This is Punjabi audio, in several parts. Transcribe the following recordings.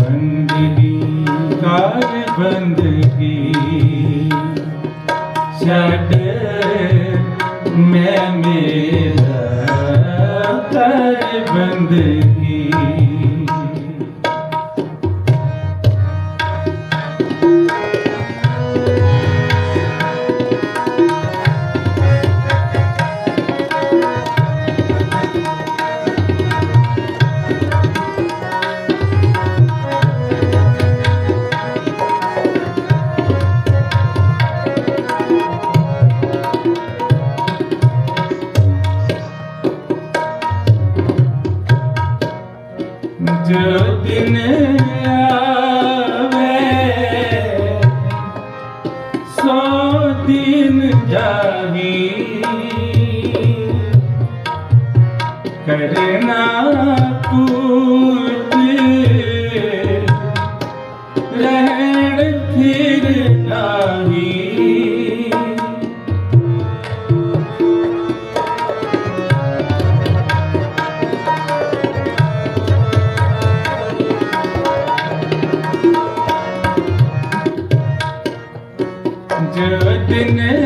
ਬੰਦਗੀ ਕਰ ਬੰਦਗੀ। ਛੱਡ দিনে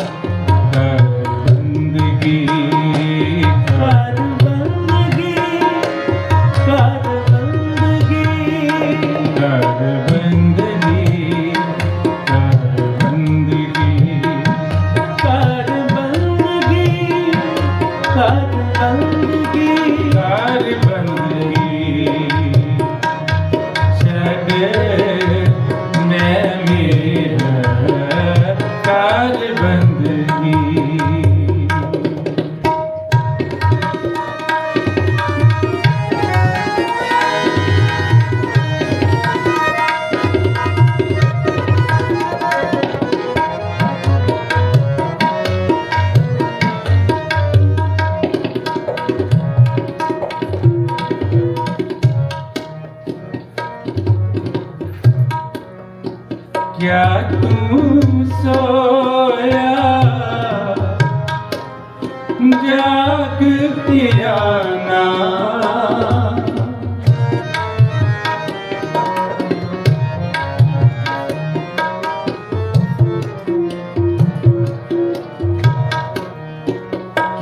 ਜਾਗਿਆ ਤੂੰ ਸੋਇਆ।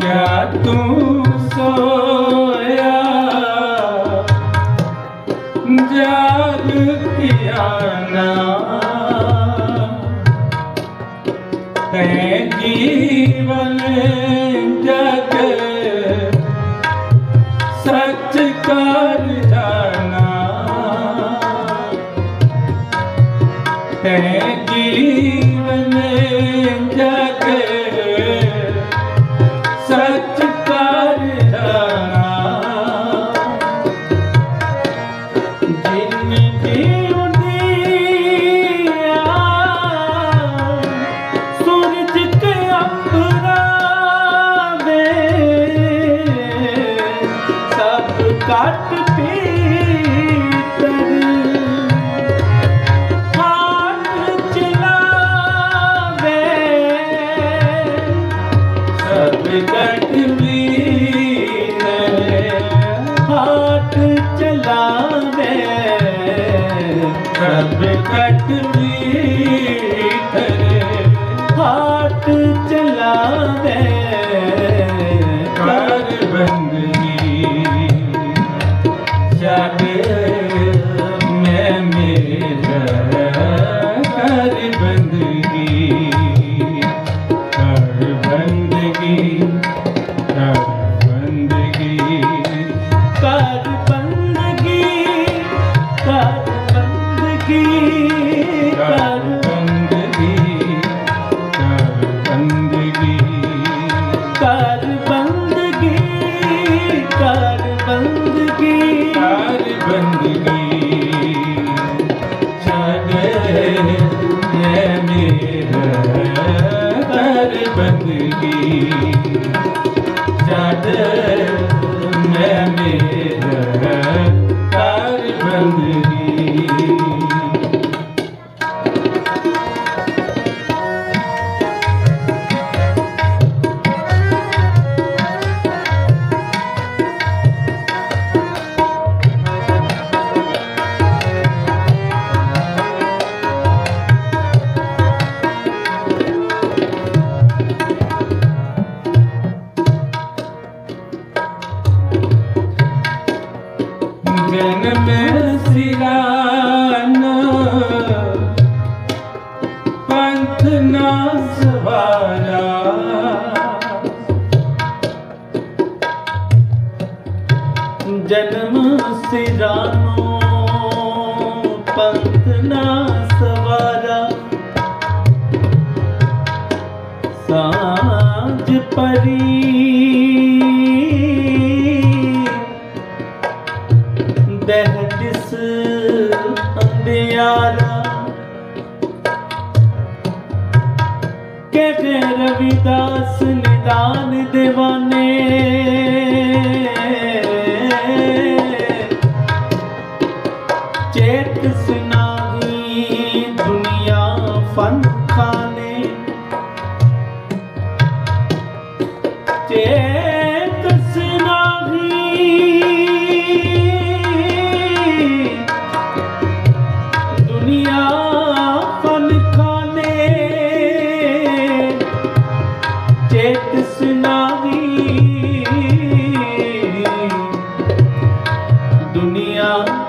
ਜਾਗ ਤੂੰ ਰੱਬ ਕੱਟ ਤੇ ਨਾ ਸਵਾਰਾ। ਸਾਂਝ ਪਰੀ ਹੋਇਆ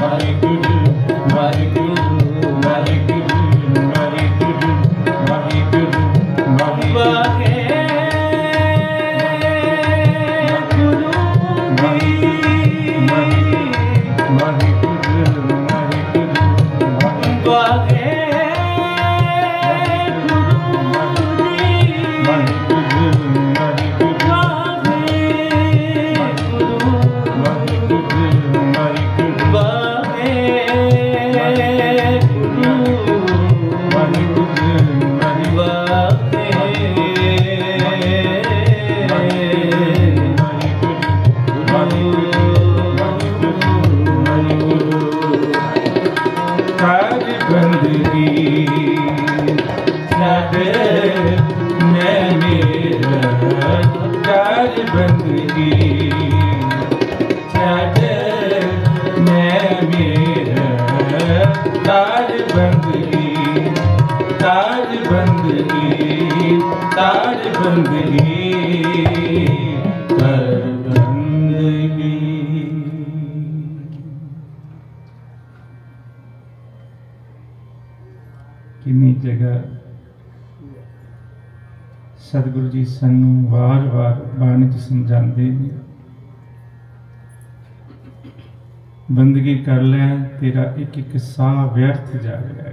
ਵਾਹਿਗੁਰੂ ਵਾਹਿਗੁਰੂ। ਕਰ ਬੰਦਗੀ। ਸਭ ਮੈਂ ਮੇਰਾ ਕਰ ਬੰਦਗੀ। ਸਭ ਮੈਂ ਮੇਰਾ ਕਰ ਬੰਦਗੀ। ਤਾਜ ਬੰਦਗੀ ਤਾਜ ਬੰਦਗੀ। ਜਗ੍ਹਾ। ਸਤਿਗੁਰੂ ਜੀ ਸਾਨੂੰ ਵਾਰ-ਵਾਰ ਬਾਣੀ ਚ ਸਮਝਾਉਂਦੇ ਨੇ। ਬੰਦਗੀ ਕਰ ਲੈ, ਤੇਰਾ ਇੱਕ ਇੱਕ ਸਾਹ ਵਿਅਰਥ ਜਾਵੇਗਾ